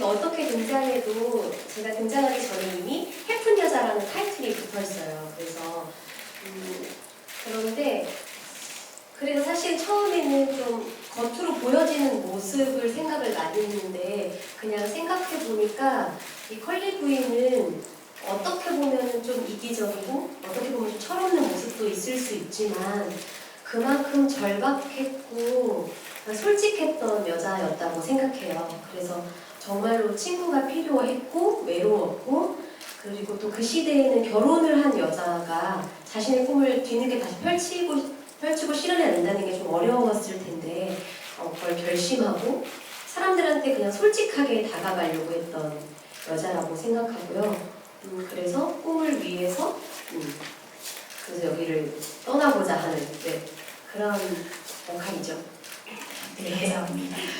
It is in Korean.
제가 어떻게 등장해도 제가 등장하기 전에 이미 해픈 여자라는 타이틀이 붙어 있어요. 그래서 음, 그런데 그래서 사실 처음에는 좀 겉으로 보여지는 모습을 생각을 많이 했는데 그냥 생각해 보니까 이 컬리 부인은 어떻게 보면 좀 이기적이고 어떻게 보면 좀 철없는 모습도 있을 수 있지만 그만큼 절박했고 솔직했던 여자였다고 생각해요. 그래서 정말로 친구가 필요했고 외로웠고 그리고 또 그 시대에는 결혼을 한 여자가 자신의 꿈을 뒤늦게 다시 펼치고 펼치고 실현해낸다는 게 좀 어려웠을 텐데 어, 그걸 결심하고 사람들한테 그냥 솔직하게 다가가려고 했던 여자라고 생각하고요. 음, 그래서 꿈을 위해서 음, 그래서 여기를 떠나고자 하는 네, 그런 역할이죠. 네, 감사합니다.